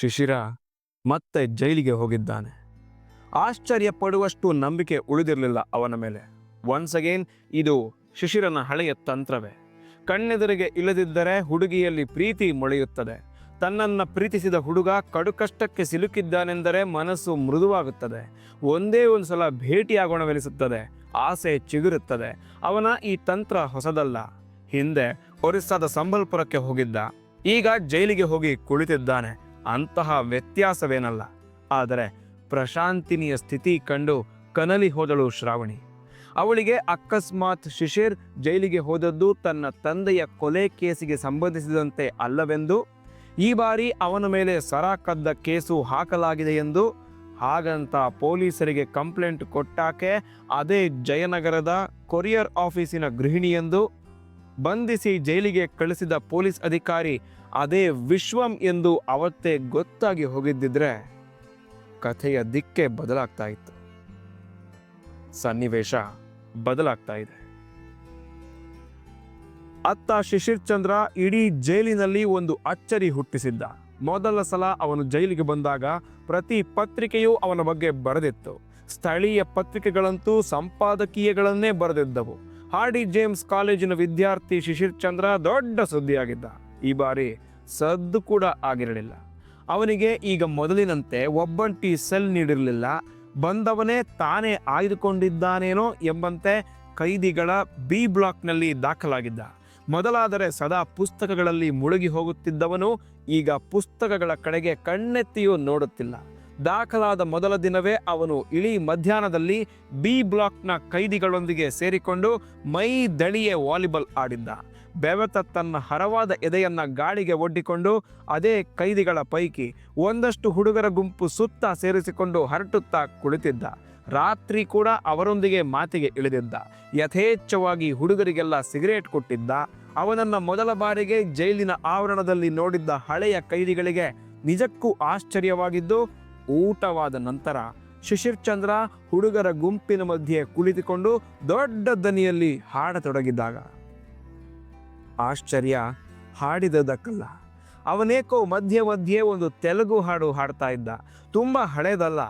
ಶಿಶಿರ ಮತ್ತೆ ಜೈಲಿಗೆ ಹೋಗಿದ್ದಾನೆ. ಆಶ್ಚರ್ಯ ಪಡುವಷ್ಟು ನಂಬಿಕೆ ಉಳಿದಿರಲಿಲ್ಲ ಅವನ ಮೇಲೆ. ಒನ್ಸ್ ಅಗೇನ್ ಇದು ಶಿಶಿರನ ಹಳೆಯ ತಂತ್ರವೇ. ಕಣ್ಣೆದುರಿಗೆ ಇಲ್ಲದಿದ್ದರೆ ಹುಡುಗಿಯಲ್ಲಿ ಪ್ರೀತಿ ಮೊಳೆಯುತ್ತದೆ. ತನ್ನನ್ನು ಪ್ರೀತಿಸಿದ ಹುಡುಗ ಕಡುಕಷ್ಟಕ್ಕೆ ಸಿಲುಕಿದ್ದಾನೆಂದರೆ ಮನಸ್ಸು ಮೃದುವಾಗುತ್ತದೆ. ಒಂದೇ ಒಂದು ಸಲ ಭೇಟಿಯಾಗೋಣವೆನಿಸುತ್ತದೆ ಆಸೆ ಚಿಗುರುತ್ತದೆ. ಅವನ ಈ ತಂತ್ರ ಹೊಸದಲ್ಲ. ಹಿಂದೆ ಒರಿಸ್ಸಾದ ಸಂಬಲ್ಪುರಕ್ಕೆ ಹೋಗಿದ್ದ. ಈಗ ಜೈಲಿಗೆ ಹೋಗಿ ಕುಳಿತಿದ್ದಾನೆ. ಅಂತಹ ವ್ಯತ್ಯಾಸವೇನಲ್ಲ. ಆದರೆ ಪ್ರಶಾಂತಿನಿಯ ಸ್ಥಿತಿ ಕಂಡು ಕನಲಿ ಹೋದಳು ಶ್ರಾವಣಿ. ಅವಳಿಗೆ ಅಕಸ್ಮಾತ್ ಶಿಶಿರ್ ಜೈಲಿಗೆ ಹೋದದ್ದು ತನ್ನ ತಂದೆಯ ಕೊಲೆ ಕೇಸಿಗೆ ಸಂಬಂಧಿಸಿದಂತೆ ಅಲ್ಲವೆಂದು, ಈ ಬಾರಿ ಅವನ ಮೇಲೆ ಸರ ಕದ್ದ ಕೇಸು ಹಾಕಲಾಗಿದೆ ಎಂದು ಹಾಗಂತ ಪೊಲೀಸರಿಗೆ ಕಂಪ್ಲೇಂಟ್ ಕೊಟ್ಟಾಕೆ ಅದೇ ಜಯನಗರದ ಕೊರಿಯರ್ ಆಫೀಸಿನ ಗೃಹಿಣಿಯೆಂದು ಬಂಧಿಸಿ ಜೈಲಿಗೆ ಕಳಿಸಿದ ಪೊಲೀಸ್ ಅಧಿಕಾರಿ ಅದೇ ವಿಶ್ವಂ ಎಂದು ಅವತ್ತೇ ಗೊತ್ತಾಗಿ ಹೋಗಿದ್ದಿದ್ರೆ ಕಥೆಯ ದಿಕ್ಕೆ ಬದಲಾಗ್ತಾ ಇತ್ತು. ಸನ್ನಿವೇಶ ಬದಲಾಗ್ತಾ ಇದೆ. ಅತ್ತ ಶಿಶಿರ್ ಚಂದ್ರ ಇಡೀ ಜೈಲಿನಲ್ಲಿ ಒಂದು ಅಚ್ಚರಿ ಹುಟ್ಟಿಸಿದ್ದ. ಮೊದಲ ಸಲ ಅವನು ಜೈಲಿಗೆ ಬಂದಾಗ ಪ್ರತಿ ಪತ್ರಿಕೆಯೂ ಅವನ ಬಗ್ಗೆ ಬರೆದಿತ್ತು. ಸ್ಥಳೀಯ ಪತ್ರಿಕೆಗಳಂತೂ ಸಂಪಾದಕೀಯಗಳನ್ನೇ ಬರೆದಿದ್ದವು. ಹಾರ್ಡಿ ಜೇಮ್ಸ್ ಕಾಲೇಜಿನ ವಿದ್ಯಾರ್ಥಿ ಶಿಶಿರ್ ಚಂದ್ರ ದೊಡ್ಡ ಸುದ್ದಿಯಾಗಿದ್ದ. ಈ ಬಾರಿ ಸದ್ದು ಕೂಡ ಆಗಿರಲಿಲ್ಲ. ಅವನಿಗೆ ಈಗ ಮೊದಲಿನಂತೆ ಒಬ್ಬಂಟಿ ಸೆಲ್ ನೀಡಿರಲಿಲ್ಲ. ಬಂದವನೇ ತಾನೇ ಆಯ್ದುಕೊಂಡಿದ್ದಾನೇನೋ ಎಂಬಂತೆ ಕೈದಿಗಳ ಬಿ ಬ್ಲಾಕ್ನಲ್ಲಿ ದಾಖಲಾಗಿದ್ದ. ಮೊದಲಾದರೆ ಸದಾ ಪುಸ್ತಕಗಳಲ್ಲಿ ಮುಳುಗಿ ಹೋಗುತ್ತಿದ್ದವನು ಈಗ ಪುಸ್ತಕಗಳ ಕಡೆಗೆ ಕಣ್ಣೆತ್ತಿಯೂ ನೋಡುತ್ತಿಲ್ಲ. ದಾಖಲಾದ ಮೊದಲ ದಿನವೇ ಅವನು ಇಳಿ ಮಧ್ಯಾಹ್ನದಲ್ಲಿ ಬಿ ಬ್ಲಾಕ್ನ ಕೈದಿಗಳೊಂದಿಗೆ ಸೇರಿಕೊಂಡು ಮೈ ದಳಿಯೇ ವಾಲಿಬಾಲ್ ಆಡಿದ್ದ. ಬೆವೆತ ತನ್ನ ಹರವಾದ ಎದೆಯನ್ನ ಗಾಳಿಗೆ ಒಡ್ಡಿಕೊಂಡು ಅದೇ ಕೈದಿಗಳ ಪೈಕಿ ಒಂದಷ್ಟು ಹುಡುಗರ ಗುಂಪು ಸುತ್ತ ಸೇರಿಸಿಕೊಂಡು ಹರಟುತ್ತಾ ಕುಳಿತಿದ್ದ. ರಾತ್ರಿ ಕೂಡ ಅವರೊಂದಿಗೆ ಮಾತಿಗೆ ಇಳಿದಿದ್ದ. ಯಥೇಚ್ಛವಾಗಿ ಹುಡುಗರಿಗೆಲ್ಲ ಸಿಗರೇಟ್ ಕೊಟ್ಟಿದ್ದ. ಅವನನ್ನ ಮೊದಲ ಬಾರಿಗೆ ಜೈಲಿನ ಆವರಣದಲ್ಲಿ ನೋಡಿದ್ದ ಹಳೆಯ ಕೈದಿಗಳಿಗೆ ನಿಜಕ್ಕೂ ಆಶ್ಚರ್ಯವಾಗಿದ್ದು, ಊಟವಾದ ನಂತರ ಶಿಶಿರ್ ಚಂದ್ರ ಹುಡುಗರ ಗುಂಪಿನ ಮಧ್ಯೆ ಕುಳಿತುಕೊಂಡು ದೊಡ್ಡ ದನಿಯಲ್ಲಿ ಹಾಡತೊಡಗಿದ್ದಾಗ. ಆಶ್ಚರ್ಯ ಹಾಡಿದದಕ್ಕಲ್ಲ. ಅವನೇಕೋ ಮಧ್ಯೆ ಮಧ್ಯೆ ಒಂದು ತೆಲುಗು ಹಾಡು ಹಾಡ್ತಾ ಇದ್ದ. ತುಂಬ ಹಳೆದಲ್ಲ,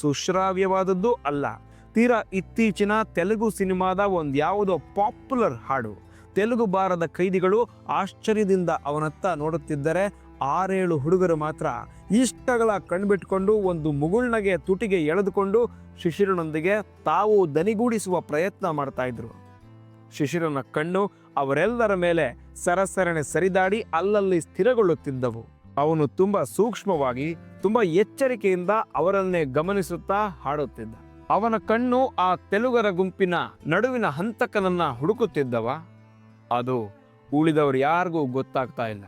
ಸುಶ್ರಾವ್ಯವಾದದ್ದು ಅಲ್ಲ. ತೀರಾ ಇತ್ತೀಚಿನ ತೆಲುಗು ಸಿನಿಮಾದ ಒಂದು ಯಾವುದೋ ಪಾಪ್ಯುಲರ್ ಹಾಡು. ತೆಲುಗು ಬಾರದ ಕೈದಿಗಳು ಆಶ್ಚರ್ಯದಿಂದ ಅವನತ್ತ ನೋಡುತ್ತಿದ್ದರೆ ಆರೇಳು ಹುಡುಗರು ಮಾತ್ರ ಇಷ್ಟಗಳ ಕಣ್ಬಿಟ್ಕೊಂಡು ಒಂದು ಮುಗುಳ್ನಗೆ ತುಟಿಗೆ ಎಳೆದುಕೊಂಡು ಶಿಶಿರನೊಂದಿಗೆ ತಾವು ದನಿಗೂಡಿಸುವ ಪ್ರಯತ್ನ ಮಾಡ್ತಾ ಇದ್ರು. ಶಿಶಿರನ ಕಣ್ಣು ಅವರೆಲ್ಲರ ಮೇಲೆ ಸರಸರಣೆ ಸರಿದಾಡಿ ಅಲ್ಲಲ್ಲಿ ಸ್ಥಿರಗೊಳ್ಳುತ್ತಿದ್ದವು. ಅವನು ತುಂಬಾ ಸೂಕ್ಷ್ಮವಾಗಿ, ತುಂಬಾ ಎಚ್ಚರಿಕೆಯಿಂದ ಅವರನ್ನೇ ಗಮನಿಸುತ್ತಾ ಹಾಡುತ್ತಿದ್ದ. ಅವನ ಕಣ್ಣು ಆ ತೆಲುಗರ ಗುಂಪಿನ ನಡುವಿನ ಹಂತಕನನ್ನ ಹುಡುಕುತ್ತಿದ್ದವ. ಅದು ಉಳಿದವರು ಯಾರಿಗೂ ಗೊತ್ತಾಗ್ತಾ ಇಲ್ಲ.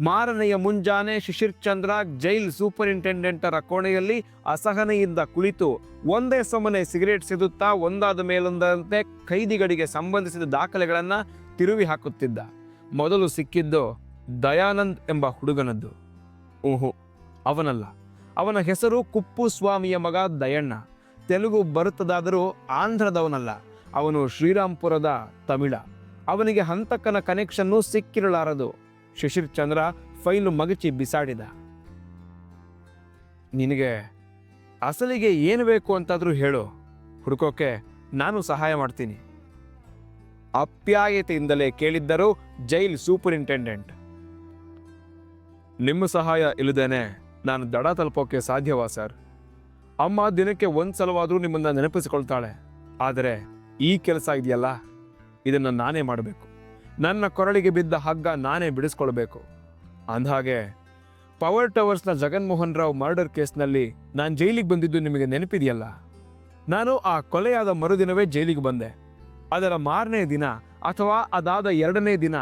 ಮಾರನೆಯ ಮುಂಜಾನೆ ಶಿಶಿರ್ ಚಂದ್ರ ಜೈಲ್ ಸೂಪರಿಂಟೆಂಡೆಂಟರ ಕೋಣೆಯಲ್ಲಿ ಅಸಹನೆಯಿಂದ ಕುಳಿತು ಒಂದೇ ಸಮನೆ ಸಿಗರೇಟ್ ಸಿದುತ್ತಾ, ಒಂದಾದ ಮೇಲೊಂದಂತೆ ಖೈದಿಗಳಿಗೆ ಸಂಬಂಧಿಸಿದ ದಾಖಲೆಗಳನ್ನ ತಿರುವಿ ಹಾಕುತ್ತಿದ್ದ. ಮೊದಲು ಸಿಕ್ಕಿದ್ದು ದಯಾನಂದ್ ಎಂಬ ಹುಡುಗನದ್ದು. ಓಹೋ. ಅವನಲ್ಲ. ಅವನ ಹೆಸರು ಕುಪ್ಪು ಸ್ವಾಮಿಯ ಮಗ ದಯಣ್ಣ. ತೆಲುಗು ಬರುತ್ತದಾದರೂ ಆಂಧ್ರದವನಲ್ಲ. ಅವನು ಶ್ರೀರಾಂಪುರದ ತಮಿಳ. ಅವನಿಗೆ ಹಂತಕನ ಕನೆಕ್ಷನ್ನು ಸಿಕ್ಕಿರಲಾರದು. ಶಿಶಿರ್ ಚಂದ್ರ ಫೈಲು ಮಗಚಿ ಬಿಸಾಡಿದ. ನಿನಗೆ ಅಸಲಿಗೆ ಏನು ಬೇಕು ಅಂತಾದರೂ ಹೇಳು. ಹುಡುಕೋಕೆ ನಾನು ಸಹಾಯ ಮಾಡ್ತೀನಿ. ಅಪ್ಯಾಯತೆಯಿಂದಲೇ ಕೇಳಿದ್ದರು ಜೈಲ್ ಸೂಪರಿಂಟೆಂಡೆಂಟ್. ನಿಮ್ಮ ಸಹಾಯ ಇಲ್ಲದೇನೆ ನಾನು ದಡ ತಲುಪೋಕೆ ಸಾಧ್ಯವಾ, ಸರ್? ಅಮ್ಮ ದಿನಕ್ಕೆ ಒಂದು ಸಲವಾದರೂ ನಿಮ್ಮನ್ನ ನೆನಪಿಸಿಕೊಳ್ತಾಳೆ. ಆದರೆ ಈ ಕೆಲಸ ಇದೆಯಲ್ಲ? ಇದನ್ನು ನಾನೇ ಮಾಡಬೇಕು. ನನ್ನ ಕೊರಳಿಗೆ ಬಿದ್ದ ಹಗ್ಗ ನಾನೇ ಬಿಡಿಸ್ಕೊಳ್ಬೇಕು. ಅಂದಹಾಗೆ, ಪವರ್ ಟವರ್ಸ್ನ ಜಗನ್ಮೋಹನ್ ರಾವ್ ಮರ್ಡರ್ ಕೇಸ್ನಲ್ಲಿ ನಾನು ಜೈಲಿಗೆ ಬಂದಿದ್ದು ನಿಮಗೆ ನೆನಪಿದೆಯಲ್ಲ? ನಾನು ಆ ಕೊಲೆಯಾದ ಮರುದಿನವೇ ಜೈಲಿಗೆ ಬಂದೆ. ಅದರ ಮಾರನೇ ದಿನ ಅಥವಾ ಅದಾದ ಎರಡನೇ ದಿನ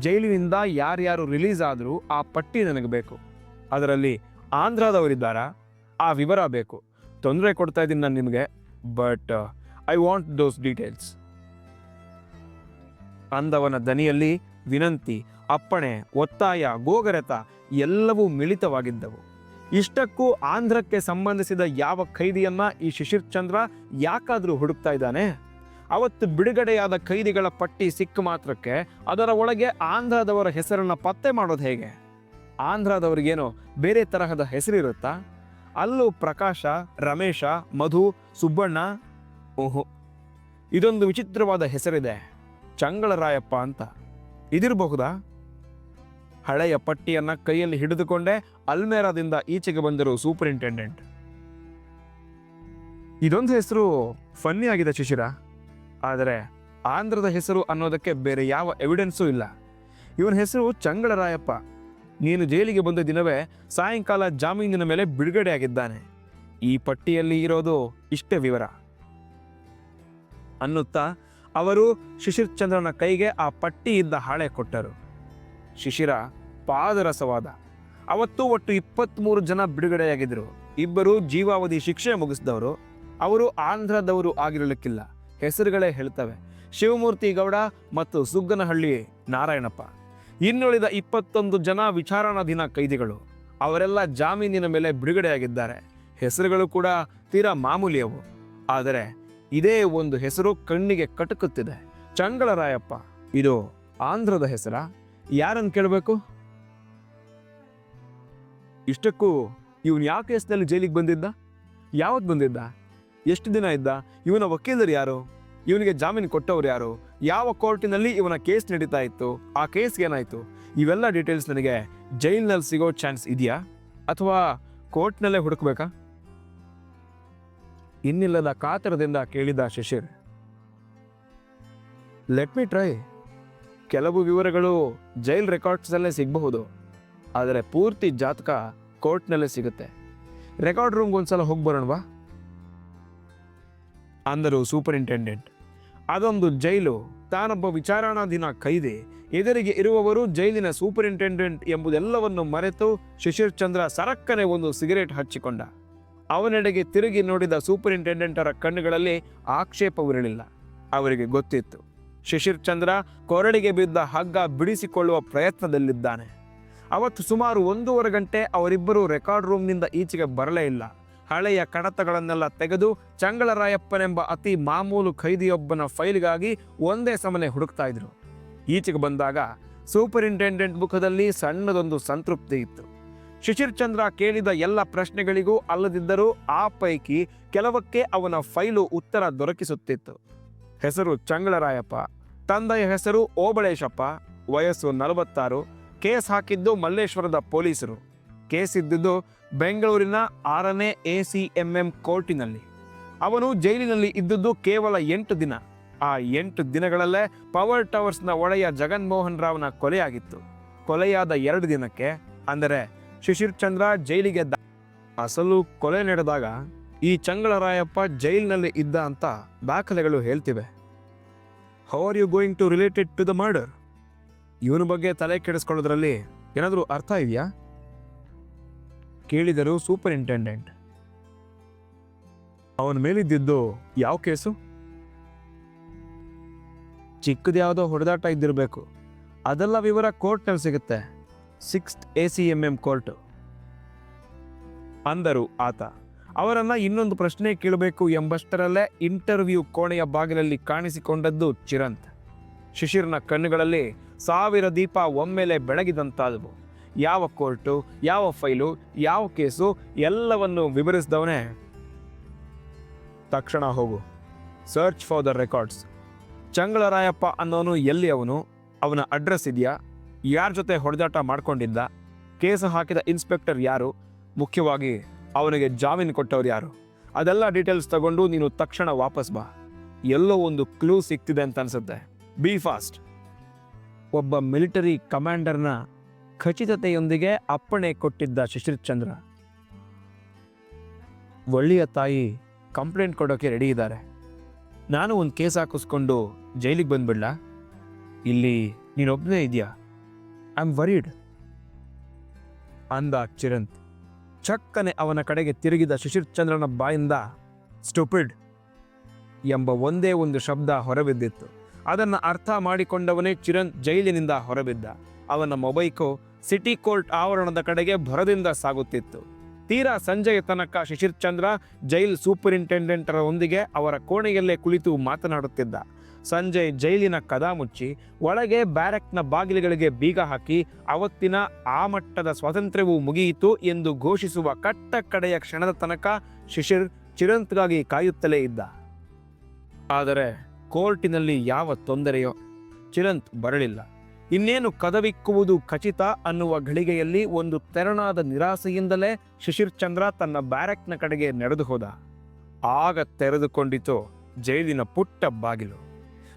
ಜೈಲಿನಿಂದ ಯಾರ್ಯಾರು ರಿಲೀಸ್ ಆದರೂ ಆ ಪಟ್ಟಿ ನನಗೆ ಬೇಕು. ಅದರಲ್ಲಿ ಆಂಧ್ರದವರಿದ್ದಾರಾ? ಆ ವಿವರ ಬೇಕು. ತೊಂದರೆ ಕೊಡ್ತಾ ಇದ್ದೀನಿ ನಾನು ನಿಮಗೆ, but I want those details ಅಂದವನ ದನಿಯಲ್ಲಿ ವಿನಂತಿ, ಅಪ್ಪಣೆ, ಒತ್ತಾಯ, ಗೋಗರೆತ ಎಲ್ಲವೂ ಮಿಳಿತವಾಗಿದ್ದವು. ಇಷ್ಟಕ್ಕೂ ಆಂಧ್ರಕ್ಕೆ ಸಂಬಂಧಿಸಿದ ಯಾವ ಖೈದಿಯನ್ನ ಈ ಶಿಶಿರ್ ಚಂದ್ರ ಯಾಕಾದ್ರೂ ಹುಡುಕ್ತಾ ಇದ್ದಾನೆ? ಅವತ್ತು ಬಿಡುಗಡೆಯಾದ ಕೈದಿಗಳ ಪಟ್ಟಿ ಸಿಕ್ಕ ಮಾತ್ರಕ್ಕೆ ಅದರ ಒಳಗೆ ಆಂಧ್ರದವರ ಹೆಸರನ್ನು ಪತ್ತೆ ಮಾಡೋದು ಹೇಗೆ? ಆಂಧ್ರದವ್ರಿಗೇನೋ ಬೇರೆ ತರಹದ ಹೆಸರಿರುತ್ತಾ? ಅಲ್ಲೂ ಪ್ರಕಾಶ, ರಮೇಶ, ಮಧು, ಸುಬ್ಬಣ್ಣ, ಓಹೋ, ಇದೊಂದು ವಿಚಿತ್ರವಾದ ಹೆಸರಿದೆ. ಚಂಗಳರಾಯಪ್ಪ ಅಂತ. ಇದಿರಬಹುದಾ? ಹಳೆಯ ಪಟ್ಟಿಯನ್ನ ಕೈಯಲ್ಲಿ ಹಿಡಿದುಕೊಂಡೇ ಅಲ್ಮೇರಾದಿಂದ ಈಚೆಗೆ ಬಂದರು ಸೂಪರಿಂಟೆಂಡೆಂಟ್. ಇದೊಂದು ಹೆಸರು ಫನ್ನಿ ಆಗಿದೆ ಶಿಶಿರ. ಆದರೆ ಆಂಧ್ರದ ಹೆಸರು ಅನ್ನೋದಕ್ಕೆ ಬೇರೆ ಯಾವ ಎವಿಡೆನ್ಸೂ ಇಲ್ಲ. ಇವನ ಹೆಸರು ಚಂಗಳರಾಯಪ್ಪ ನೀನು ಜೈಲಿಗೆ ಬಂದ ದಿನವೇ ಸಾಯಂಕಾಲ ಜಾಮೀನಿನ ಮೇಲೆ ಬಿಡುಗಡೆ ಆಗಿದ್ದಾನೆ ಈ ಪಟ್ಟಿಯಲ್ಲಿ ಇರೋದು ಇಷ್ಟೇ ವಿವರ. ಅನ್ನುತ್ತಾ ಅವರು ಶಿಶಿರ್ ಚಂದ್ರನ ಕೈಗೆ ಆ ಪಟ್ಟಿ ಹಾಳೆ ಕೊಟ್ಟರು. ಶಿಶಿರ ಪಾದರಸವಾದ, ಅವತ್ತು ಒಟ್ಟು ಇಪ್ಪತ್ತ್ಮೂರು ಜನ ಬಿಡುಗಡೆಯಾಗಿದ್ದರು. ಇಬ್ಬರು ಜೀವಾವಧಿ ಶಿಕ್ಷೆ ಮುಗಿಸಿದವರು. ಅವರು ಆಂಧ್ರದವರು ಆಗಿರಲಿಕ್ಕಿಲ್ಲ. ಹೆಸರುಗಳೇ ಹೇಳ್ತವೆ. ಶಿವಮೂರ್ತಿ ಗೌಡ ಮತ್ತು ಸುಗ್ಗನಹಳ್ಳಿ ನಾರಾಯಣಪ್ಪ. ಇನ್ನುಳಿದ ಇಪ್ಪತ್ತೊಂದು ಜನ ವಿಚಾರಣಾಧೀನ ಕೈದಿಗಳು. ಅವರೆಲ್ಲ ಜಾಮೀನಿನ ಮೇಲೆ ಬಿಡುಗಡೆಯಾಗಿದ್ದಾರೆ. ಹೆಸರುಗಳು ಕೂಡ ತೀರಾ ಮಾಮೂಲಿಯವು. ಆದರೆ ಇದೇ ಒಂದು ಹೆಸರು ಕಣ್ಣಿಗೆ ಕಟಕುತ್ತಿದೆ. ಚಂಗಳರಾಯಪ್ಪ. ಇದು ಆಂಧ್ರದ ಹೆಸರ? ಯಾರನ್ನು ಕೇಳಬೇಕು? ಇಷ್ಟಕ್ಕೂ ಇವನು ಯಾವ ಕೇಸ್ನಲ್ಲಿ ಜೈಲಿಗೆ ಬಂದಿದ್ದ? ಯಾವತ್ತು ಬಂದಿದ್ದ? ಎಷ್ಟು ದಿನ ಇದ್ದ? ಇವನ ವಕೀಲರು ಯಾರು? ಇವನಿಗೆ ಜಾಮೀನು ಕೊಟ್ಟವ್ರು ಯಾರು? ಯಾವ ಕೋರ್ಟಿನಲ್ಲಿ ಇವನ ಕೇಸ್ ನಡೀತಾ ಇತ್ತು? ಆ ಕೇಸ್ಗೆ ಏನಾಯಿತು? ಇವೆಲ್ಲ ಡೀಟೇಲ್ಸ್ ನನಗೆ ಜೈಲ್ನಲ್ಲಿ ಸಿಗೋ ಚಾನ್ಸ್ ಇದೆಯಾ? ಅಥವಾ ಕೋರ್ಟ್ನಲ್ಲೇ ಹುಡುಕ್ಬೇಕಾ? ಇನ್ನಿಲ್ಲದ ಕಾತರದಿಂದ ಕೇಳಿದ ಶಿಶಿರ್ ಲೆಟ್ ಮಿ ಟ್ರೈ ಕೆಲವು ವಿವರಗಳು ಜೈಲ್ ರೆಕಾರ್ಡ್ಸಲ್ಲೇ ಸಿಗಬಹುದು. ಆದರೆ ಪೂರ್ತಿ ಜಾತಕ ಕೋರ್ಟ್ನಲ್ಲೇ ಸಿಗುತ್ತೆ. ರೆಕಾರ್ಡ್ ರೂಮ್ಗೆ ಒಂದ್ಸಲ ಹೋಗಿ ಬರೋಣವಾ ಅಂದರು ಸೂಪರಿಂಟೆಂಡೆಂಟ್. ಅದೊಂದು ಜೈಲು. ತಾನೊಬ್ಬ ವಿಚಾರಣಾಧೀನ ಕೈದೆ. ಎದುರಿಗೆ ಇರುವವರು ಜೈಲಿನ ಸೂಪರಿಂಟೆಂಡೆಂಟ್ ಎಂಬುದೆಲ್ಲವನ್ನು ಮರೆತು ಶಿಶಿರ್ ಚಂದ್ರ ಸರಕ್ಕನೆ ಒಂದು ಸಿಗರೇಟ್ ಹಚ್ಚಿಕೊಂಡ. ಅವನೆಡೆಗೆ ತಿರುಗಿ ನೋಡಿದ ಸೂಪರಿಂಟೆಂಡೆಂಟರ ಕಣ್ಣುಗಳಲ್ಲಿ ಆಕ್ಷೇಪವಿರಲಿಲ್ಲ. ಅವರಿಗೆ ಗೊತ್ತಿತ್ತು. ಶಿಶಿರ್ ಚಂದ್ರ ಕೊರಳಿಗೆ ಬಿದ್ದ ಹಗ್ಗ ಬಿಡಿಸಿಕೊಳ್ಳುವ ಪ್ರಯತ್ನದಲ್ಲಿದ್ದಾನೆ. ಅವತ್ತು ಸುಮಾರು ಒಂದೂವರೆ ಗಂಟೆ ಅವರಿಬ್ಬರು ರೆಕಾರ್ಡ್ ರೂಮ್ನಿಂದ ಈಚೆಗೆ ಬರಲೇ ಇಲ್ಲ. ಹಳೆಯ ಕಡತಗಳನ್ನೆಲ್ಲ ತೆಗೆದು ಚಂಗಳರಾಯಪ್ಪನೆಂಬ ಅತಿ ಮಾಮೂಲು ಖೈದಿಯೊಬ್ಬನ ಫೈಲ್ಗಾಗಿ ಒಂದೇ ಸಮನೆ ಹುಡುಕ್ತಾ ಇದ್ರು. ಈಚೆಗೆ ಬಂದಾಗ ಸೂಪರಿಂಟೆಂಡೆಂಟ್ ಮುಖದಲ್ಲಿ ಸಣ್ಣದೊಂದು ಸಂತೃಪ್ತಿ ಇತ್ತು. ಶಿಶಿರ್ ಚಂದ್ರ ಕೇಳಿದ ಎಲ್ಲ ಪ್ರಶ್ನೆಗಳಿಗೂ ಅಲ್ಲದಿದ್ದರೂ ಆ ಪೈಕಿ ಕೆಲವಕ್ಕೆ ಅವನ ಫೈಲು ಉತ್ತರ ದೊರಕಿಸುತ್ತಿತ್ತು. ಹೆಸರು ಚಂಗಳರಾಯಪ್ಪ ತಂದೆಯ ಹೆಸರು ಓಬಳೇಶಪ್ಪ, ವಯಸ್ಸು ನಲವತ್ತಾರು, ಕೇಸ್ ಹಾಕಿದ್ದು ಮಲ್ಲೇಶ್ವರದ ಪೊಲೀಸರು. ಕೇಸ್ ಇದ್ದಿದ್ದು ಬೆಂಗಳೂರಿನ ಆರನೇ ಎ ಸಿ ಎಂ ಎಂ ಕೋರ್ಟಿನಲ್ಲಿ. ಅವನು ಜೈಲಿನಲ್ಲಿ ಇದ್ದದ್ದು ಕೇವಲ ಎಂಟು ದಿನ. ಆ ಎಂಟು ದಿನಗಳಲ್ಲೇ ಪವರ್ ಟವರ್ಸ್ನ ಒಡೆಯ ಜಗನ್ಮೋಹನ್ ರಾವ್ನ ಕೊಲೆಯಾಗಿತ್ತು. ಕೊಲೆಯಾದ ಎರಡು ದಿನಕ್ಕೆ, ಅಂದರೆ ಶಿಶಿರ್ ಚಂದ್ರ ಜೈಲಿಗೆ ದ- ಅಸಲು ಕೊಲೆ ನಡೆದಾಗ ಈ ಚಂಗಳರಾಯಪ್ಪ ಜೈಲಿನಲ್ಲಿ ಇದ್ದ ಅಂತ ದಾಖಲೆಗಳು ಹೇಳ್ತಿವೆ. How are you going to related to the murder ಇವನ ಬಗ್ಗೆ ತಲೆ ಕೆಡಿಸ್ಕೊಳ್ಳೋದ್ರಲ್ಲಿ ಏನಾದರೂ ಅರ್ಥ ಇದೆಯಾ? ಕೇಳಿದರು ಸೂಪರಿಂಟೆಂಡೆಂಟ್. ಅವನ ಮೇಲಿದ್ದಿದ್ದು ಯಾವ ಕೇಸು? ಚಿಕ್ಕದ್ಯಾವುದೋ ಹೊಡೆದಾಟ ಇದ್ದಿರಬೇಕು. ಅದೆಲ್ಲ ವಿವರ ಕೋರ್ಟ್ನಲ್ಲಿ ಸಿಗುತ್ತೆ. Sixth A C M M court. ಅಂದರು ಆತ. ಅವರನ್ನ ಇನ್ನೊಂದು ಪ್ರಶ್ನೆ ಕೇಳಬೇಕು ಎಂಬಷ್ಟರಲ್ಲೇ ಇಂಟರ್ವ್ಯೂ ಕೋಣೆಯ ಬಾಗಿಲಲ್ಲಿ ಕಾಣಿಸಿಕೊಂಡದ್ದು ಚಿರಂತ್. ಶಿಶಿರ್ನ ಕಣ್ಣುಗಳಲ್ಲಿ ಸಾವಿರ ದೀಪ ಒಮ್ಮೆಲೆ ಬೆಳಗಿದಂತಾದವು. ಯಾವ ಕೋರ್ಟು, ಯಾವ ಫೈಲು, ಯಾವ ಕೇಸು, ಎಲ್ಲವನ್ನು ವಿವರಿಸಿದವನೇ. ತಕ್ಷಣ ಹೋಗು. Search for the records Changalarayappa ಅನ್ನೋನು ಎಲ್ಲಿ ಅವನು? ಅವನ ಅಡ್ರೆಸ್ ಇದೆಯಾ? ಯಾರ ಜೊತೆ ಹೊಡೆದಾಟ ಮಾಡ್ಕೊಂಡಿದ್ದ? ಕೇಸು ಹಾಕಿದ ಇನ್ಸ್ಪೆಕ್ಟರ್ ಯಾರು? ಮುಖ್ಯವಾಗಿ ಅವನಿಗೆ ಜಾಮೀನು ಕೊಟ್ಟವ್ರು ಯಾರು? ಅದೆಲ್ಲ ಡೀಟೇಲ್ಸ್ ತಗೊಂಡು ನೀನು ತಕ್ಷಣ ವಾಪಸ್ ಬಾ. ಎಲ್ಲೋ ಒಂದು ಕ್ಲೂ ಸಿಕ್ತಿದೆ ಅಂತ ಅನ್ಸುತ್ತೆ. ಬಿ ಫಾಸ್ಟ್ ಒಬ್ಬ ಮಿಲಿಟರಿ ಕಮಾಂಡರ್ನ ಖಚಿತತೆಯೊಂದಿಗೆ ಅಪ್ಪಣೆ ಕೊಟ್ಟಿದ್ದ ಚಂದ್ರ ಒಳ್ಳೆಯ ತಾಯಿ ಕಂಪ್ಲೇಂಟ್ ಕೊಡೋಕೆ ರೆಡಿ ಇದ್ದಾರೆ. ನಾನು ಒಂದು ಕೇಸ್ ಹಾಕಿಸ್ಕೊಂಡು ಜೈಲಿಗೆ ಬಂದ್ಬಿಡ್ಲ? ಇಲ್ಲಿ ನೀನೊಬ್ಬನೇ ಇದೆಯಾ? ಐ ಆಮ್ ವರಿಡ್ ಅಂದ ಚಿರಂತ್. ಚಕ್ಕನೆ ಅವನ ಕಡೆಗೆ ತಿರುಗಿದ ಶಿಶಿರ್ ಚಂದ್ರನ ಬಾಯಿಂದ, ಸ್ಟುಪಿಡ್ ಎಂಬ ಒಂದೇ ಒಂದು ಶಬ್ದ ಹೊರಬಿದ್ದಿತ್ತು. ಅದನ್ನು ಅರ್ಥ ಮಾಡಿಕೊಂಡವನೇ ಚಿರಂತ್ ಜೈಲಿನಿಂದ ಹೊರಬಿದ್ದ. ಅವನ ಮೊಬೈಕು ಸಿಟಿ ಕೋರ್ಟ್ ಆವರಣದ ಕಡೆಗೆ ಭರದಿಂದ ಸಾಗುತ್ತಿತ್ತು. ತೀರಾ ಸಂಜೆಯ ತನಕ ಶಿಶಿರ್ ಚಂದ್ರ ಜೈಲ್ ಸೂಪರಿಂಟೆಂಡೆಂಟರೊಂದಿಗೆ ಅವರ ಕೋಣೆಯಲ್ಲೇ ಕುಳಿತು ಮಾತನಾಡುತ್ತಿದ್ದ. ಸಂಜೆ ಜೈಲಿನ ಕದ ಮುಚ್ಚಿ ಒಳಗೆ ಬ್ಯಾರಕ್ನ ಬಾಗಿಲುಗಳಿಗೆ ಬೀಗ ಹಾಕಿ ಅವತ್ತಿನ ಆ ಮಟ್ಟದ ಸ್ವಾತಂತ್ರ್ಯವು ಮುಗಿಯಿತು ಎಂದು ಘೋಷಿಸುವ ಕಟ್ಟ ಕಡೆಯ ಕ್ಷಣದ ತನಕ ಶಿಶಿರ್ ಚಿರಂತ್ಗಾಗಿ ಕಾಯುತ್ತಲೇ ಇದ್ದ. ಆದರೆ ಕೋರ್ಟಿನಲ್ಲಿ ಯಾವ ತೊಂದರೆಯೋ ಚಿರಂತ್ ಬರಲಿಲ್ಲ. ಇನ್ನೇನು ಕದವಿಕ್ಕುವುದು ಖಚಿತ ಅನ್ನುವ ಘಳಿಗೆಯಲ್ಲಿ ಒಂದು ತೆರನಾದ ನಿರಾಸೆಯಿಂದಲೇ ಶಿಶಿರ್ ಚಂದ್ರ ತನ್ನ ಬ್ಯಾರೆಕ್ನ ಕಡೆಗೆ ನಡೆದು ಹೋದ. ಆಗ ತೆರೆದುಕೊಂಡಿತು ಜೈಲಿನ ಪುಟ್ಟ ಬಾಗಿಲು.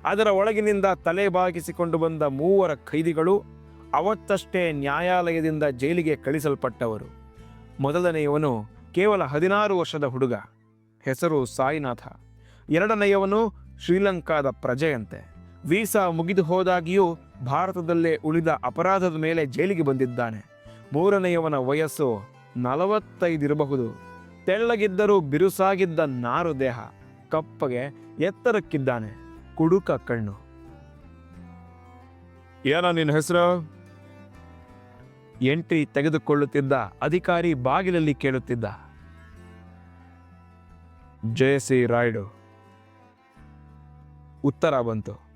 ಅದರ ಒಳಗಿನಿಂದ ತಲೆ ಬಾಗಿಸಿಕೊಂಡು ಬಂದ ಮೂವರ ಖೈದಿಗಳು ಅವತ್ತಷ್ಟೇ ನ್ಯಾಯಾಲಯದಿಂದ ಜೈಲಿಗೆ ಕಳಿಸಲ್ಪಟ್ಟವರು. ಮೊದಲನೆಯವನು ಕೇವಲ ಹದಿನಾರು ವರ್ಷದ ಹುಡುಗ, ಹೆಸರು ಸಾಯಿನಾಥ. ಎರಡನೆಯವನು ಶ್ರೀಲಂಕಾದ ಪ್ರಜೆಯಂತೆ. ವೀಸಾ ಮುಗಿದು ಹೋದಾಗಿಯೂ ಭಾರತದಲ್ಲೇ ಉಳಿದ ಅಪರಾಧದ ಮೇಲೆ ಜೈಲಿಗೆ ಬಂದಿದ್ದಾನೆ. ಮೂರನೆಯವನ ವಯಸ್ಸು ನಲವತ್ತೈದಿರಬಹುದು ತೆಳ್ಳಗಿದ್ದರೂ ಬಿರುಸಾಗಿದ್ದ ನಾರು ದೇಹ ಕಪ್ಪಗೆ ಎತ್ತರಕ್ಕಿದ್ದಾನೆ. ಕುಡುಕ ಕಣ್ಣು. ಏನ ನಿನ್ನ ಹೆಸರು? ಎಂಟ್ರಿ ತೆಗೆದುಕೊಳ್ಳುತ್ತಿದ್ದ ಅಧಿಕಾರಿ ಬಾಗಿಲಲ್ಲಿ ಕೇಳುತ್ತಿದ್ದ. J C Rayudu. ಉತ್ತರ ಬಂತು.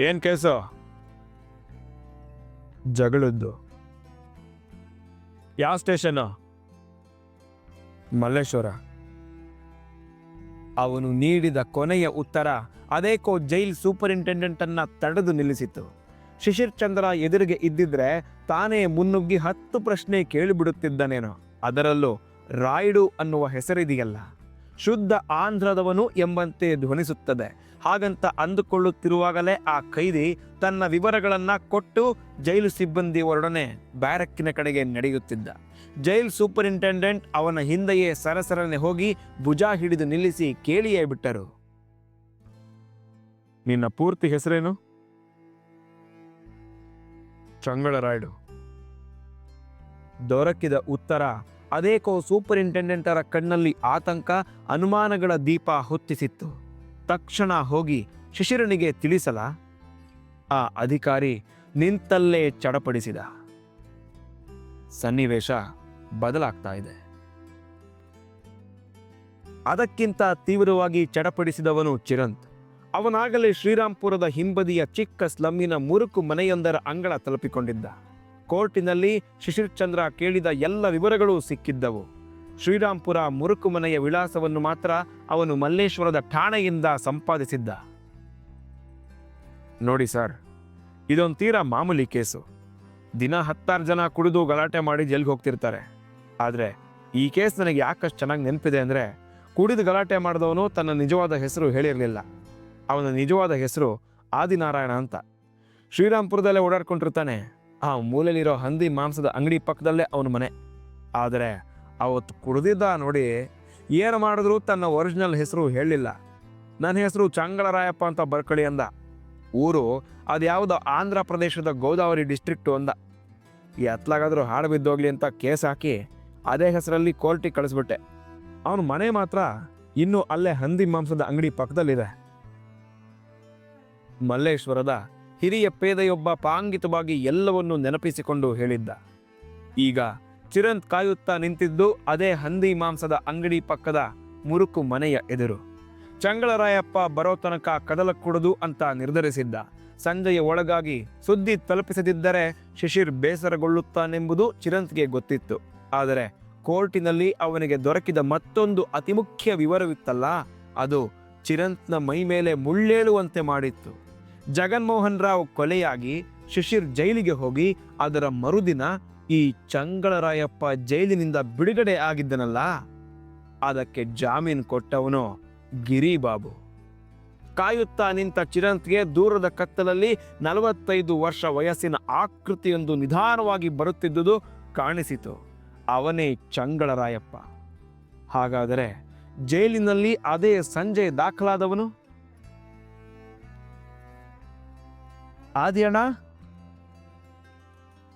ಏನ್ ಕೇಸು? ಜಗಳದ್ದು. ಯಾವ ಸ್ಟೇಷನ್? ಮಲ್ಲೇಶ್ವರ. ಅವನು ನೀಡಿದ ಕೊನೆಯ ಉತ್ತರ ಅದೇಕೋ ಜೈಲ್ ಸೂಪರಿಂಟೆಂಡೆಂಟ್ ಅನ್ನ ತಡೆದು ನಿಲ್ಲಿಸಿತ್ತು. ಶಿಶಿರ್ ಚಂದ್ರ ಎದುರಿಗೆ ಇದ್ದಿದ್ರೆ ತಾನೇ ಮುನ್ನುಗ್ಗಿ ಹತ್ತು ಪ್ರಶ್ನೆ ಕೇಳಿಬಿಡುತ್ತಿದ್ದನೇನೋ. ಅದರಲ್ಲೂ ರಾಯ್ಡು ಅನ್ನುವ ಹೆಸರಿದೆಯಲ್ಲ. ಶುದ್ಧ ಆಂಧ್ರದವನು ಎಂಬಂತೆ ಧ್ವನಿಸುತ್ತದೆ. ಹಾಗಂತ ಅಂದುಕೊಳ್ಳುತ್ತಿರುವಾಗಲೇ ಆ ಕೈದಿ ತನ್ನ ವಿವರಗಳನ್ನು ಕೊಟ್ಟು ಜೈಲು ಸಿಬ್ಬಂದಿ ಸಿಬ್ಬಂದಿಯವರೊಡನೆ ಬ್ಯಾರಕ್ಕಿನ ಕಡೆಗೆ ನಡೆಯುತ್ತಿದ್ದ. ಜೈಲ್ ಸೂಪರಿಂಟೆಂಡೆಂಟ್ ಅವನ ಹಿಂದೆಯೇ ಸರಸರನೆ ಹೋಗಿ ಭುಜ ಹಿಡಿದು ನಿಲ್ಲಿಸಿ ಕೇಳಿಯೇ ಬಿಟ್ಟರು. ನಿನ್ನ ಪೂರ್ತಿ ಹೆಸರೇನು? ಚಂಗಳರಾಯ್ಡು. ದೊರಕಿದ ಉತ್ತರ ಅದೇಕೋ ಸೂಪರಿಂಟೆಂಡೆಂಟರ ಕಣ್ಣಲ್ಲಿ ಆತಂಕ, ಅನುಮಾನಗಳ ದೀಪ ಹೊತ್ತಿಸಿತ್ತು. ತಕ್ಷಣ ಹೋಗಿ ಶಿಶಿರನಿಗೆ ತಿಳಿಸಲ? ಆ ಅಧಿಕಾರಿ ನಿಂತಲ್ಲೇ ಚಡಪಡಿಸಿದ. ಸನ್ನಿವೇಶ ಬದಲಾಗ್ತಾ ಇದೆ. ಅದಕ್ಕಿಂತ ತೀವ್ರವಾಗಿ ಚಡಪಡಿಸಿದವನು ಚಿರಂತ್. ಅವನಾಗಲೇ ಶ್ರೀರಾಂಪುರದ ಹಿಂಬದಿಯ ಚಿಕ್ಕ ಸ್ಲಮ್ಮಿನ ಮುರುಕು ಮನೆಯೊಂದರ ಅಂಗಳ ತಲುಪಿಕೊಂಡಿದ್ದ. ಕೋರ್ಟಿನಲ್ಲಿ ಶಿಶಿರ್ ಚಂದ್ರ ಕೇಳಿದ ಎಲ್ಲ ವಿವರಗಳು ಸಿಕ್ಕಿದ್ದವು. ಶ್ರೀರಾಂಪುರ ಮುರುಕು ಮನೆಯ ವಿಳಾಸವನ್ನು ಮಾತ್ರ ಅವನು ಮಲ್ಲೇಶ್ವರದ ಠಾಣೆಯಿಂದ ಸಂಪಾದಿಸಿದ್ದ. ನೋಡಿ ಸರ್, ಇದೊಂದು ತೀರಾ ಮಾಮೂಲಿ ಕೇಸು. ದಿನ ಹತ್ತಾರು ಜನ ಕುಡಿದು ಗಲಾಟೆ ಮಾಡಿ ಜೈಲ್ಗೆ ಹೋಗ್ತಿರ್ತಾರೆ. ಆದರೆ ಈ ಕೇಸ್ ನನಗೆ ಯಾಕಷ್ಟು ಚೆನ್ನಾಗಿ ನೆನಪಿದೆ ಅಂದರೆ ಕುಡಿದು ಗಲಾಟೆ ಮಾಡಿದವನು ತನ್ನ ನಿಜವಾದ ಹೆಸರು ಹೇಳಿರಲಿಲ್ಲ. ಅವನ ನಿಜವಾದ ಹೆಸರು ಆದಿನಾರಾಯಣ ಅಂತ. ಶ್ರೀರಾಮ್ಪುರದಲ್ಲೇ ಓಡಾಡ್ಕೊಂಡಿರ್ತಾನೆ. ಆ ಮೂಲೆಯಲ್ಲಿರೋ ಹಂದಿ ಮಾಂಸದ ಅಂಗಡಿ ಪಕ್ಕದಲ್ಲೇ ಅವನ ಮನೆ. ಆದರೆ ಅವತ್ತು ಕುಡ್ದಿದ್ದ ನೋಡಿ ಏನು ಮಾಡಿದ್ರು ತನ್ನ ಒರಿಜಿನಲ್ ಹೆಸರು ಹೇಳಲಿಲ್ಲ ನನ್ನ ಹೆಸರು ಚಂಗಳರಾಯಪ್ಪ ಅಂತ ಬರ್ಕಳಿ ಅಂದ. ಊರು ಅದು ಯಾವುದೋ ಆಂಧ್ರ ಪ್ರದೇಶದ ಗೋದಾವರಿ ಡಿಸ್ಟ್ರಿಕ್ಟು ಅಂದ ಎತ್ಲಾಗಾದ್ರೂ ಹಾಡು ಬಿದ್ದೋಗ್ಲಿ ಅಂತ ಕೇಸ್ ಹಾಕಿ ಅದೇ ಹೆಸರಲ್ಲಿ ಕೋರ್ಟಿಗೆ ಕಳಿಸ್ಬಿಟ್ಟೆ. ಅವನ ಮನೆ ಮಾತ್ರ ಇನ್ನೂ ಅಲ್ಲೇ ಹಂದಿ ಮಾಂಸದ ಅಂಗಡಿ ಪಕ್ಕದಲ್ಲಿದೆ. ಮಲ್ಲೇಶ್ವರದ ಹಿರಿಯ ಪೇದೆಯೊಬ್ಬ ಪಾಂಗಿತವಾಗಿ ಎಲ್ಲವನ್ನೂ ನೆನಪಿಸಿಕೊಂಡು ಹೇಳಿದ್ದ. ಈಗ ಚಿರಂತ್ ಕಾಯುತ್ತಾ ನಿಂತಿದ್ದು ಅದೇ ಹಂದಿ ಮಾಂಸದ ಅಂಗಡಿ ಪಕ್ಕದ ಮುರುಕು ಮನೆಯ ಎದುರು. ಚಂಗಳರಾಯಪ್ಪ ಬರೋ ತನಕ ಕದಲಕ್ಕೂಡದು ಅಂತ ನಿರ್ಧರಿಸಿದ್ದ. ಸಂಜೆಯ ಒಳಗಾಗಿ ಸುದ್ದಿ ತಲುಪಿಸದಿದ್ದರೆ ಶಿಶಿರ್ ಬೇಸರಗೊಳ್ಳುತ್ತಾನೆಂಬುದು ಚಿರಂತ್ಗೆ ಗೊತ್ತಿತ್ತು. ಆದರೆ ಕೋರ್ಟಿನಲ್ಲಿ ಅವನಿಗೆ ದೊರಕಿದ ಮತ್ತೊಂದು ಅತಿಮುಖ್ಯ ವಿವರವಿತ್ತಲ್ಲ, ಅದು ಚಿರಂತ್ನ ಮೈ ಮೇಲೆ ಮುಳ್ಳೇಳುವಂತೆ ಮಾಡಿತ್ತು. ಜಗನ್ಮೋಹನ್ ರಾವ್ ಕೊಲೆಯಾಗಿ ಶಿಶಿರ್ ಜೈಲಿಗೆ ಹೋಗಿ ಅದರ ಮರುದಿನ ಈ ಚಂಗಳರಾಯಪ್ಪ ಜೈಲಿನಿಂದ ಬಿಡುಗಡೆ ಆಗಿದ್ದನಲ್ಲ. ಅದಕ್ಕೆ ಜಾಮೀನು ಕೊಟ್ಟವನು ಗಿರಿಬಾಬು. ಕಾಯುತ್ತಾ ನಿಂತ ಚಿರಂತ್ಗೆ ದೂರದ ಕತ್ತಲಲ್ಲಿ ನಲವತ್ತೈದು ವರ್ಷ ವಯಸ್ಸಿನ ಆಕೃತಿಯೊಂದು ನಿಧಾನವಾಗಿ ಬರುತ್ತಿದ್ದುದು ಕಾಣಿಸಿತು. ಅವನೇ ಚಂಗಳರಾಯಪ್ಪ. ಹಾಗಾದರೆ ಜೈಲಿನಲ್ಲಿ ಅದೇ ಸಂಜೆ ದಾಖಲಾದವನು? ಆದಿಯಣ್ಣ?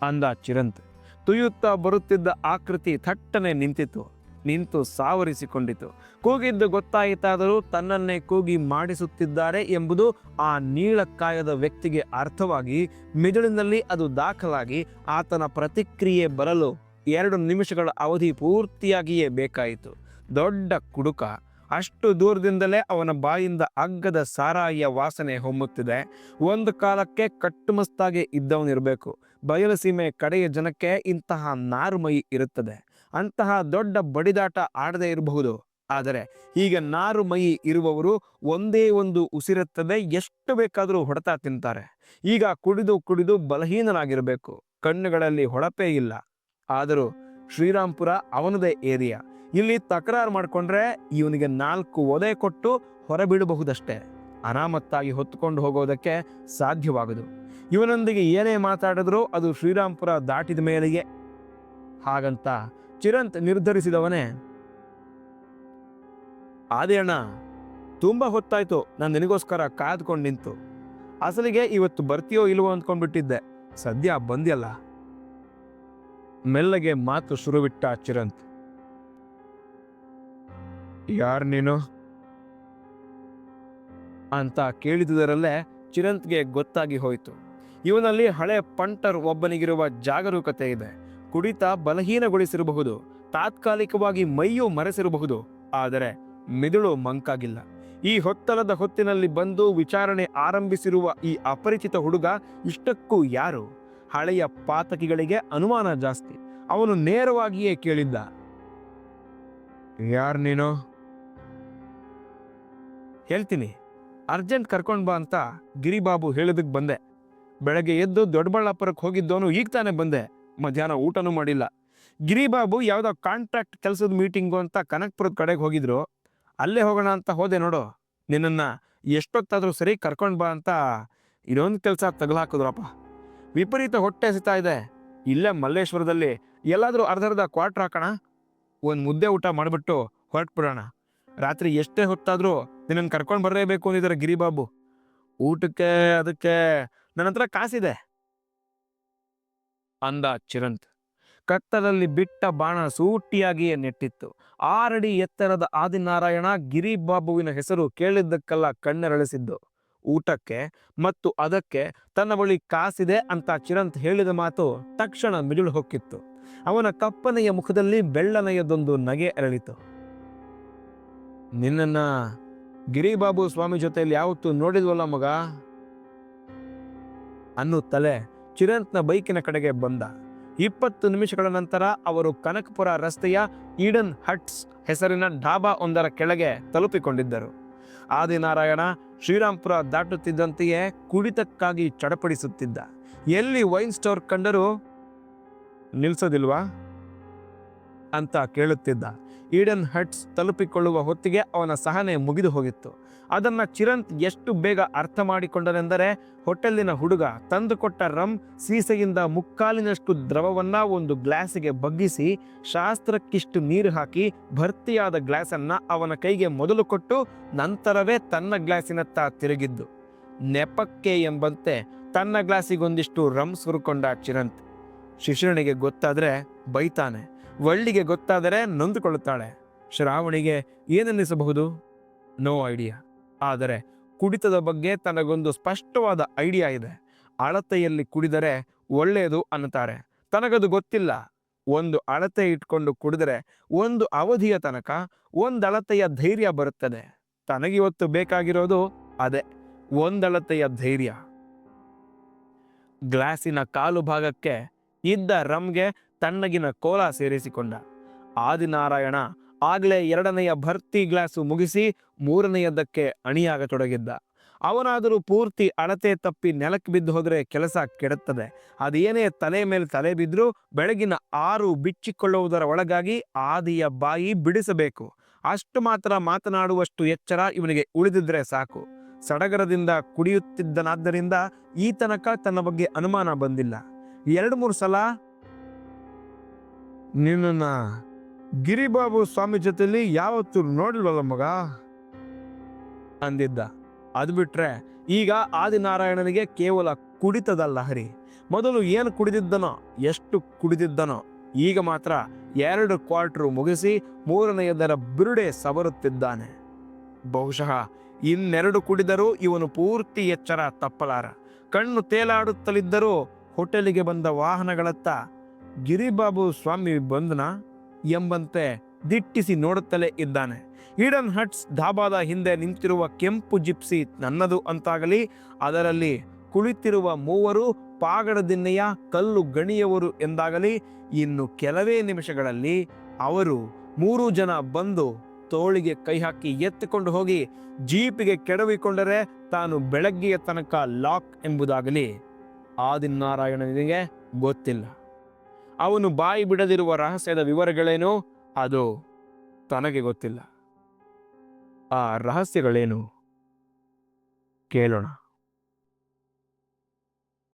ಅಂದ ಚಿರಂತ್. ತುಯುತ್ತಾ ಬರುತ್ತಿದ್ದ ಆಕೃತಿ ಥಟ್ಟನೆ ನಿಂತಿತು ನಿಂತು ಸಾವರಿಸಿಕೊಂಡಿತು. ಕೂಗಿದ್ದು ಗೊತ್ತಾಯಿತಾದರೂ ತನ್ನನ್ನೇ ಕೂಗಿ ಮಾಡಿಸುತ್ತಿದ್ದಾರೆ ಎಂಬುದು ಆ ನೀಳಕ್ಕಾಯದ ವ್ಯಕ್ತಿಗೆ ಅರ್ಥವಾಗಿ ಮಿದುಳಿನಲ್ಲಿ ಅದು ದಾಖಲಾಗಿ ಆತನ ಪ್ರತಿಕ್ರಿಯೆ ಬರಲು ಎರಡು ನಿಮಿಷಗಳ ಅವಧಿ ಪೂರ್ತಿಯಾಗಿಯೇ ಬೇಕಾಯಿತು. ದೊಡ್ಡ ಕುಡುಕ. ಅಷ್ಟು ದೂರದಿಂದಲೇ ಅವನ ಬಾಯಿಂದ ಅಗ್ಗದ ಸಾರಾಯಿಯ ವಾಸನೆ ಹೊಮ್ಮುತ್ತಿದೆ. ಒಂದು ಕಾಲಕ್ಕೆ ಕಟ್ಟುಮಸ್ತಾಗಿ ಇದ್ದವನಿರಬೇಕು ಬಯಲುಸೀಮೆ ಕಡೆಯ ಜನಕ್ಕೆ ಇಂತಹ ನಾರುಮಯಿ ಇರುತ್ತದೆ. ಅಂತಹ ದೊಡ್ಡ ಬಡಿದಾಟ ಆಡದೇ ಇರಬಹುದು. ಆದರೆ ಈಗ ನಾರು ಮೈ ಇರುವವರು ಒಂದೇ ಒಂದು ಉಸಿರುತ್ತದೆ ಎಷ್ಟು ಬೇಕಾದರೂ ಹೊಡೆತ ತಿಂತಾರೆ. ಈಗ ಕುಡಿದು ಕುಡಿದು ಬಲಹೀನರಾಗಿರಬೇಕು. ಕಣ್ಣುಗಳಲ್ಲಿ ಹೊಳಪೇ ಇಲ್ಲ. ಆದರೂ ಶ್ರೀರಾಮ್ಪುರ ಅವನದೇ ಏರಿಯಾ. ಇಲ್ಲಿ ತಕರಾರು ಮಾಡಿಕೊಂಡ್ರೆ ಇವನಿಗೆ ನಾಲ್ಕು ಒದೆ ಕೊಟ್ಟು ಹೊರಬಿಡಬಹುದಷ್ಟೇ. ಅನಾಮತ್ತಾಗಿ ಹೊತ್ತುಕೊಂಡು ಹೋಗೋದಕ್ಕೆ ಸಾಧ್ಯವಾಗದು. ಇವನೊಂದಿಗೆ ಏನೇ ಮಾತಾಡಿದ್ರೂ ಅದು ಶ್ರೀರಾಮ್ಪುರ ದಾಟಿದ ಮೇಲೆಯೇ. ಹಾಗಂತ ಚಿರಂತ್ ನಿರ್ಧರಿಸಿದವನೇ ಆದೇಣ್ಣ ತುಂಬ ಹೊತ್ತಾಯ್ತು, ನಾನು ನಿನಗೋಸ್ಕರ ಕಾದ್ಕೊಂಡು ನಿಂತು. ಅಸಲಿಗೆ ಇವತ್ತು ಬರ್ತೀಯೋ ಇಲ್ವೋ ಅಂದ್ಕೊಂಡ್ಬಿಟ್ಟಿದ್ದೆ. ಸದ್ಯ ಬಂದ್ಯಲ್ಲ? ಮೆಲ್ಲಗೆ ಮಾತು ಶುರುವಿಟ್ಟ ಚಿರಂತ್. ಯಾರ್ ನೀನು? ಅಂತ ಕೇಳಿದುದರಲ್ಲೇ ಚಿರಂತ್ಗೆ ಗೊತ್ತಾಗಿ ಹೋಯಿತು. ಇವನಲ್ಲಿ ಹಳೆ ಪಂಟರ್ ಒಬ್ಬನಿಗಿರುವ ಜಾಗರೂಕತೆ ಇದೆ. ಕುಡಿತ ಬಲಹೀನಗೊಳಿಸಿರಬಹುದು. ತಾತ್ಕಾಲಿಕವಾಗಿ ಮೈಯು ಮರೆಸಿರಬಹುದು. ಆದರೆ ಮಿದುಳು ಮಂಕಾಗಿಲ್ಲ. ಈ ಹೊತ್ತಲದ ಹೊತ್ತಿನಲ್ಲಿ ಬಂದು ವಿಚಾರಣೆ ಆರಂಭಿಸಿರುವ ಈ ಅಪರಿಚಿತ ಹುಡುಗ ಇಷ್ಟಕ್ಕೂ ಯಾರು? ಹಳೆಯ ಪಾತಕಿಗಳಿಗೆ ಅನುಮಾನ ಜಾಸ್ತಿ. ಅವನು ನೇರವಾಗಿಯೇ ಕೇಳಿದ್ದ. ಯಾರ್ ನೀನು? ಹೇಳ್ತೀನಿ. ಅರ್ಜೆಂಟ್ ಕರ್ಕೊಂಡು ಬಾ ಅಂತ ಗಿರಿಬಾಬು ಹೇಳಿದಕ್ಕೆ ಬಂದೆ. ಬೆಳಗ್ಗೆ ಎದ್ದು ದೊಡ್ಡಬಳ್ಳಾಪುರಕ್ಕೆ ಹೋಗಿದ್ದವನು ಈಗ ತಾನೇ ಬಂದೆ. ಮಧ್ಯಾಹ್ನ ಊಟನೂ ಮಾಡಿಲ್ಲ. ಗಿರಿಬಾಬು ಯಾವುದೋ ಕಾಂಟ್ರಾಕ್ಟ್ ಕೆಲಸದ ಮೀಟಿಂಗು ಅಂತ ಕನಕ್ಪುರದ ಕಡೆಗೆ ಹೋಗಿದ್ರು. ಅಲ್ಲೇ ಹೋಗೋಣ ಅಂತ ಹೋದೆ ನೋಡು. ನಿನ್ನನ್ನು ಎಷ್ಟೊತ್ತಾದರೂ ಸರಿ ಕರ್ಕೊಂಡು ಬಾ ಅಂತ ಇನ್ನೊಂದು ಕೆಲಸ ತಗಲಾಕಿದ್ರಪ್ಪ ವಿಪರೀತ ಹೊಟ್ಟೆ ಸಿಗ್ತಾ ಇದೆ. ಇಲ್ಲೇ ಮಲ್ಲೇಶ್ವರದಲ್ಲಿ ಎಲ್ಲಾದರೂ ಅರ್ಧರ್ಧ ಕ್ವಾರ್ಟರ್ ಹಾಕೋಣ. ಒಂದು ಮುದ್ದೆ ಊಟ ಮಾಡಿಬಿಟ್ಟು ಹೊರಟ್ಬಿಡೋಣ. ರಾತ್ರಿ ಎಷ್ಟೇ ಹೊತ್ತಾದರೂ ನಿನ್ನನ್ನು ಕರ್ಕೊಂಡು ಬರಲೇಬೇಕು ಅಂದಿದ್ದಾರೆ ಗಿರಿಬಾಬು. ಊಟಕ್ಕೆ, ಅದಕ್ಕೆ ನನ್ನ ಹತ್ರ ಕಾಸಿದೆ. ಅಂದ ಚಿರಂತ್. ಕತ್ತಲಲ್ಲಿ ಬಿಟ್ಟ ಬಾಣ ಸೂಟಿಯಾಗಿಯೇ ನೆಟ್ಟಿತ್ತು. ಆರಡಿ ಎತ್ತರದ ಆದಿನಾರಾಯಣ ಗಿರಿಬಾಬುವಿನ ಹೆಸರು ಕೇಳಿದ್ದಕ್ಕೆಲ್ಲ ಕಣ್ಣೆರಳಿಸಿದ್ದು. ಊಟಕ್ಕೆ ಮತ್ತು ಅದಕ್ಕೆ ತನ್ನ ಬಳಿ ಕಾಸಿದೆ ಅಂತ ಚಿರಂತ್ ಹೇಳಿದ ಮಾತು ತಕ್ಷಣ ಮಿಜುಳು ಹೊಕ್ಕಿತ್ತು. ಅವನ ಕಪ್ಪನೆಯ ಮುಖದಲ್ಲಿ ಬೆಳ್ಳನೆಯದೊಂದು ನಗೆ ಅರಳಿತು. ನಿನ್ನನ್ನ ಗಿರಿಬಾಬು ಸ್ವಾಮಿ ಜೊತೆಯಲ್ಲಿ ಯಾವತ್ತೂ ನೋಡಿದ್ವಲ್ಲ ಮಗ? ಅನ್ನುತ್ತಲೇ ಚಿರಂತ್ನ ಬೈಕಿನ ಕಡೆಗೆ ಬಂದ. ಇಪ್ಪತ್ತು ನಿಮಿಷಗಳ ನಂತರ ಅವರು ಕನಕಪುರ ರಸ್ತೆಯ ಈಡನ್ ಹಟ್ಸ್ ಹೆಸರಿನ ಡಾಬಾ ಒಂದರ ಕೆಳಗೆ ತಲುಪಿಕೊಂಡಿದ್ದರು. ಆದಿನಾರಾಯಣ ಶ್ರೀರಾಮ್ಪುರ ದಾಟುತ್ತಿದ್ದಂತೆಯೇ ಕುಡಿತಕ್ಕಾಗಿ ಚಡಪಡಿಸುತ್ತಿದ್ದ. ಎಲ್ಲಿ ವೈನ್ ಸ್ಟೋರ್ ಕಂಡರೂ ನಿಲ್ಸೋದಿಲ್ವಾ? ಅಂತ ಕೇಳುತ್ತಿದ್ದ. ಈಡನ್ ಹಟ್ಸ್ ತಲುಪಿಕೊಳ್ಳುವ ಹೊತ್ತಿಗೆ ಅವನ ಸಹನೆ ಮುಗಿದು ಹೋಗಿತ್ತು. ಅದನ್ನು ಚಿರಂತ್ ಎಷ್ಟು ಬೇಗ ಅರ್ಥ ಮಾಡಿಕೊಂಡನೆಂದರೆ ಹೋಟೆಲ್ಲಿನ ಹುಡುಗ ತಂದುಕೊಟ್ಟ ರಮ್ ಸೀಸೆಯಿಂದ ಮುಕ್ಕಾಲಿನಷ್ಟು ದ್ರವವನ್ನ ಒಂದು ಗ್ಲಾಸಿಗೆ ಬಗ್ಗಿಸಿ ಶಾಸ್ತ್ರಕ್ಕಿಷ್ಟು ನೀರು ಹಾಕಿ ಭರ್ತಿಯಾದ ಗ್ಲಾಸನ್ನು ಅವನ ಕೈಗೆ ಮೊದಲು ಕೊಟ್ಟು ನಂತರವೇ ತನ್ನ ಗ್ಲಾಸಿನತ್ತ ತಿರುಗಿದ್ದು. ನೆಪಕ್ಕೆ ಎಂಬಂತೆ ತನ್ನ ಗ್ಲಾಸಿಗೊಂದಿಷ್ಟು ರಮ್ ಸುರುಕೊಂಡ ಚಿರಂತ್. ಶಿಶಿರಣಿಗೆ ಗೊತ್ತಾದರೆ ಬೈತಾನೆ. ವಳ್ಳಿಗೆ ಗೊತ್ತಾದರೆ ನೊಂದುಕೊಳ್ಳುತ್ತಾಳೆ. ಶ್ರಾವಣಿಗೆ ಏನನ್ನಿಸಬಹುದು? ನೋ ಐಡಿಯಾ ಆದರೆ ಕುಡಿತದ ಬಗ್ಗೆ ತನಗೊಂದು ಸ್ಪಷ್ಟವಾದ ಐಡಿಯಾ ಇದೆ. ಅಳತೆಯಲ್ಲಿ ಕುಡಿದರೆ ಒಳ್ಳೆಯದು ಅನ್ನುತ್ತಾರೆ. ತನಗದು ಗೊತ್ತಿಲ್ಲ. ಒಂದು ಅಳತೆ ಇಟ್ಕೊಂಡು ಕುಡಿದರೆ ಒಂದು ಅವಧಿಯ ತನಕ ಒಂದಳತೆಯ ಧೈರ್ಯ ಬರುತ್ತದೆ. ತನಗಿವತ್ತು ಬೇಕಾಗಿರೋದು ಅದೇ, ಒಂದಳತೆಯ ಧೈರ್ಯ. ಗ್ಲಾಸಿನ ಕಾಲು ಭಾಗಕ್ಕೆ ಇದ್ದ ರಮ್ಗೆ ತಣ್ಣಗಿನ ಕೋಲ ಸೇರಿಸಿಕೊಂಡ. ಆದಿನಾರಾಯಣ ಆಗಲೇ ಎರಡನೆಯ ಭರ್ತಿ ಗ್ಲಾಸು ಮುಗಿಸಿ ಮೂರನೆಯದಕ್ಕೆ ಅಣಿಯಾಗತೊಡಗಿದ್ದ. ಅವನಾದರೂ ಪೂರ್ತಿ ಅಳತೆ ತಪ್ಪಿ ನೆಲಕ್ಕೆ ಬಿದ್ದು ಹೋದರೆ ಕೆಲಸ ಕೆಡುತ್ತದೆ. ಅದೇನೇ ತಲೆ ಮೇಲೆ ತಲೆ ಬಿದ್ದರೂ ಬೆಳಗಿನ ಆರು ಬಿಚ್ಚಿಕೊಳ್ಳುವುದರ ಒಳಗಾಗಿ ಆದಿಯ ಬಾಯಿ ಬಿಡಿಸಬೇಕು. ಅಷ್ಟು ಮಾತ್ರ ಮಾತನಾಡುವಷ್ಟು ಎಚ್ಚರ ಇವನಿಗೆ ಉಳಿದಿದ್ರೆ ಸಾಕು. ಸಡಗರದಿಂದ ಕುಡಿಯುತ್ತಿದ್ದನಾದ್ದರಿಂದ ಈ ತನಕ ತನ್ನ ಬಗ್ಗೆ ಅನುಮಾನ ಬಂದಿಲ್ಲ. ಎರಡು ಮೂರು ಸಲ ನಿನ್ನ ಗಿರಿಬಾಬು ಸ್ವಾಮಿ ಜೊತೆಲಿ ಯಾವತ್ತೂ ನೋಡಿಲ್ವಲ್ಲ ಮಗ? ಅಂದಿದ್ದ. ಅದು ಬಿಟ್ರೆ ಈಗ ಆದಿನಾರಾಯಣನಿಗೆ ಕೇವಲ ಕುಡಿತದಲ್ಲ ಹರಿ. ಮೊದಲು ಏನು ಕುಡಿದಿದ್ದನೋ, ಎಷ್ಟು ಕುಡಿದಿದ್ದನೋ, ಈಗ ಮಾತ್ರ ಎರಡು ಕ್ವಾರ್ಟರ್ ಮುಗಿಸಿ ಮೂರನೆಯದರ ಬಿರುಡೆ ಸವರುತ್ತಿದ್ದಾನೆ. ಬಹುಶಃ ಇನ್ನೆರಡು ಕುಡಿದರೂ ಇವನು ಪೂರ್ತಿ ಎಚ್ಚರ ತಪ್ಪಲಾರ. ಕಣ್ಣು ತೇಲಾಡುತ್ತಲಿದ್ದರೂ ಹೋಟೆಲಿಗೆ ಬಂದ ವಾಹನಗಳತ್ತ ಗಿರಿಬಾಬು ಸ್ವಾಮಿ ಬಂದನ ಎಂಬಂತೆ ದಿಟ್ಟಿಸಿ ನೋಡುತ್ತಲೇ ಇದ್ದಾನೆ. ಈಡನ್ ಹಟ್ಸ್ ಧಾಬಾದ ಹಿಂದೆ ನಿಂತಿರುವ ಕೆಂಪು ಜಿಪ್ಸಿ ನನ್ನದು ಅಂತಾಗಲಿ, ಅದರಲ್ಲಿ ಕುಳಿತಿರುವ ಮೂವರು ಪಾಗಡದಿನ್ನೆಯ ಕಲ್ಲು ಗಣಿಯವರು ಎಂದಾಗಲಿ, ಇನ್ನು ಕೆಲವೇ ನಿಮಿಷಗಳಲ್ಲಿ ಅವರು ಮೂರು ಜನ ಬಂದು ತೋಳಿಗೆ ಕೈ ಹಾಕಿ ಎತ್ತಿಕೊಂಡು ಹೋಗಿ ಜೀಪಿಗೆ ಕೆಡವಿಕೊಂಡರೆ ತಾನು ಬೆಳಗ್ಗೆಯ ತನಕ ಲಾಕ್ ಎಂಬುದಾಗಲಿ. ಆದಿನಾರಾಯಣನಿಗೆ ಗೊತ್ತಿಲ್ಲ. ಅವನು ಬಾಯಿ ಬಿಡದಿರುವ ರಹಸ್ಯದ ವಿವರಗಳೇನು ಅದು ತನಗೆ ಗೊತ್ತಿಲ್ಲ. ಆ ರಹಸ್ಯಗಳೇನು? ಕೇಳೋಣ.